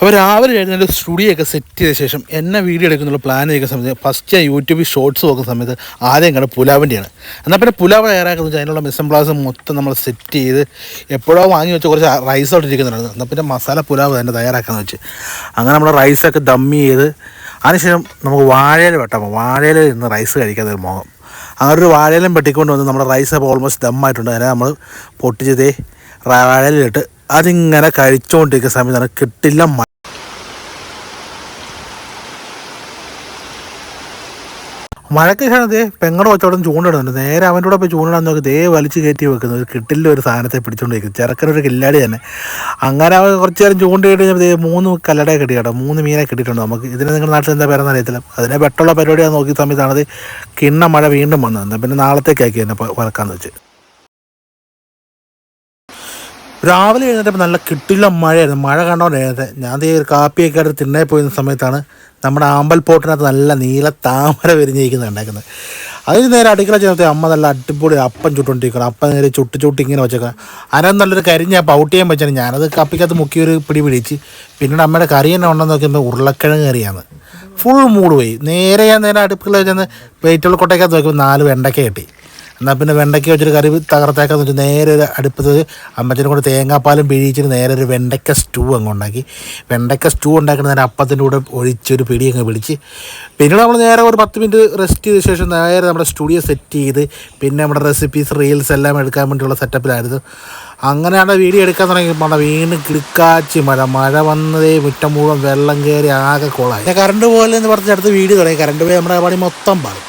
അപ്പോൾ രാവിലെ എഴുന്നേറ്റ് സ്റ്റുഡിയോ ഒക്കെ സെറ്റ് ചെയ്ത ശേഷം എന്നെ വീഡിയോ എടുക്കുന്നുള്ള പ്ലാൻ ചെയ്യുന്ന സമയത്ത് ഫസ്റ്റ് ഞാൻ യൂട്യൂബിൽ ഷോർട്സ് നോക്കുന്ന സമയത്ത് ആദ്യം കണ്ട പുലാവിന്റെയാണ് എന്നാൽ പിന്നെ പുലാവ് തയ്യാറാക്കുന്നത് അതിനുള്ള മിസംപ്ലാസ് മൊത്തം നമ്മൾ സെറ്റ് ചെയ്ത് എപ്പോഴോ വാങ്ങി വെച്ച കുറച്ച് റൈസ് ഇട്ടിരിക്കുന്നുണ്ടായിരുന്നു എന്നാൽ പിന്നെ മസാല പുലാവ് തന്നെ തയ്യാറാക്കാമെന്ന് വെച്ച്. അങ്ങനെ നമ്മൾ റൈസൊക്കെ ദമ്മി ചെയ്ത് അതിനുശേഷം നമുക്ക് വാഴയില വെട്ടാം. വാഴയില നിന്ന് റൈസ് കഴിക്കാത്ത ഒരു മോഹം. അങ്ങനെ ഒരു വാഴയിലും വെട്ടിക്കൊണ്ട് വന്ന് നമ്മുടെ റൈസ് അപ്പോൾ ഓൾമോസ്റ്റ് ദമ്മായിട്ടുണ്ട് അതിനെ നമ്മൾ പൊട്ടിച്ചതേ വാഴയിലിട്ട് അതിങ്ങനെ കഴിച്ചുകൊണ്ടിരിക്കുന്ന സമയത്താണ് കിട്ടില്ല മഴയ്ക്ക് ശേഷം ദേ പെങ്ങടെ കൊച്ചോടം ചൂണ്ടിടുന്നുണ്ട്. നേരെ അവന്റെ കൂടെ പോയി ചൂണ്ടിടാൻ നോക്കി ദേ വലിച്ച് കയറ്റി വെക്കുന്നത് ഒരു കിട്ടില്ല ഒരു സാധനത്തെ പിടിച്ചുകൊണ്ട് വയ്ക്കും ചെറുക്കനൊരു കില്ലാടി തന്നെ. അങ്ങനെ അവൻ കുറച്ച് നേരം ചൂണ്ടിട്ട് കഴിഞ്ഞപ്പോൾ ദേ മൂന്ന് കല്ലടയെ കിട്ടി കേട്ടോ. മൂന്ന് മീനെ കിട്ടിയിട്ടുണ്ട്. നമുക്ക് ഇതിന് നിങ്ങളുടെ നാട്ടിൽ എന്താ പേരെന്ന് അറിയത്തില്ല. അതിനെ പെട്ടുള്ള പരിപാടിയാണ് നോക്കിയ സമയത്താണ് കിണ്ണ മഴ വീണ്ടും വന്നത്. പിന്നെ നാളത്തേക്കാക്കി തന്നെ വറക്കാന്ന് വെച്ച്. രാവിലെ എഴുന്നേറ്റപ്പോൾ നല്ല കിട്ടില്ല മഴയായിരുന്നു. മഴ കണ്ടോണ്ട് എഴുന്നേറ്റ്. ഞാൻ ഈ ഒരു കാപ്പിയൊക്കെ എടുത്ത് തിണ്ണേ പോയിരുന്ന സമയത്താണ് നമ്മുടെ ആമ്പൽപ്പോട്ടിനകത്ത് നല്ല നീല താമര വിരിഞ്ഞിരിക്കുന്നത് ഉണ്ടാക്കുന്നത് അതിന് നേരെ അടുക്കള ചേർത്ത് അമ്മ നല്ല അടിപൊളി അപ്പം ചുട്ടുകൊണ്ടിരിക്കണം അപ്പം നേരെ ചുട്ട് ചുട്ട് ഇങ്ങനെ വെച്ചേക്കാം അതിനകത്ത് നല്ലൊരു കരിഞ്ഞ പൗട്ട് ചെയ്യാൻ വെച്ചാൽ ഞാനത് കപ്പിക്കകത്ത് മുക്കി ഒരു പിടി പിടിച്ച് പിന്നീട് അമ്മയുടെ കറി തന്നെ ഉണ്ടെന്ന് നോക്കിയപ്പോൾ ഉരുളക്കിഴങ്ങ് കറിയാണ്. ഫുൾ മൂഡ് പോയി. നേരെ ഞാൻ നേരെ അടുക്കള ചെന്ന് വെയിറ്റുള്ള കൊട്ടയ്ക്കകത്ത് നോക്കുമ്പോൾ നാല് വെണ്ടയ്ക്ക കിട്ടി. എന്നാൽ പിന്നെ വെണ്ടയ്ക്ക വെച്ചൊരു കറി തകർത്തേക്കാന്ന് വെച്ചാൽ നേരെ ഒരു അടുപ്പത്ത് അമ്മച്ചനും കൂടെ തേങ്ങാപ്പാലും പിഴിച്ചിട്ട് നേരെ ഒരു വെണ്ടയ്ക്ക സ്റ്റൂ അങ്ങ് ഉണ്ടാക്കി. വെണ്ടയ്ക്ക സ്റ്റൂ ഉണ്ടാക്കുന്ന നേരെ അപ്പത്തിന്റെ കൂടെ ഒഴിച്ചൊരു പിടി അങ്ങ് പിടിച്ച്. പിന്നീട് നമ്മൾ നേരെ ഒരു പത്ത് മിനിറ്റ് റെസ്റ്റ് ചെയ്ത ശേഷം നേരെ നമ്മുടെ സ്റ്റുഡിയോ സെറ്റ് ചെയ്ത് പിന്നെ നമ്മുടെ റെസിപ്പീസ് റീൽസ് എല്ലാം എടുക്കാൻ വേണ്ടിയുള്ള സെറ്റപ്പിലായിരുന്നു അങ്ങനെയാണ് വീഡിയോ എടുക്കാൻ തുടങ്ങിയപ്പോൾ വീണ്ടും കിടക്കാച്ചി മഴ. മഴ വന്നതേ മുറ്റം മുഴുവൻ വെള്ളം കയറി ആകെ കുളമായി കറണ്ട് പോലെ എന്ന് പറഞ്ഞ അടുത്ത് വീഡിയോ തുടങ്ങി. കറണ്ട് പോയി നമ്മുടെ പണി മൊത്തം പാടും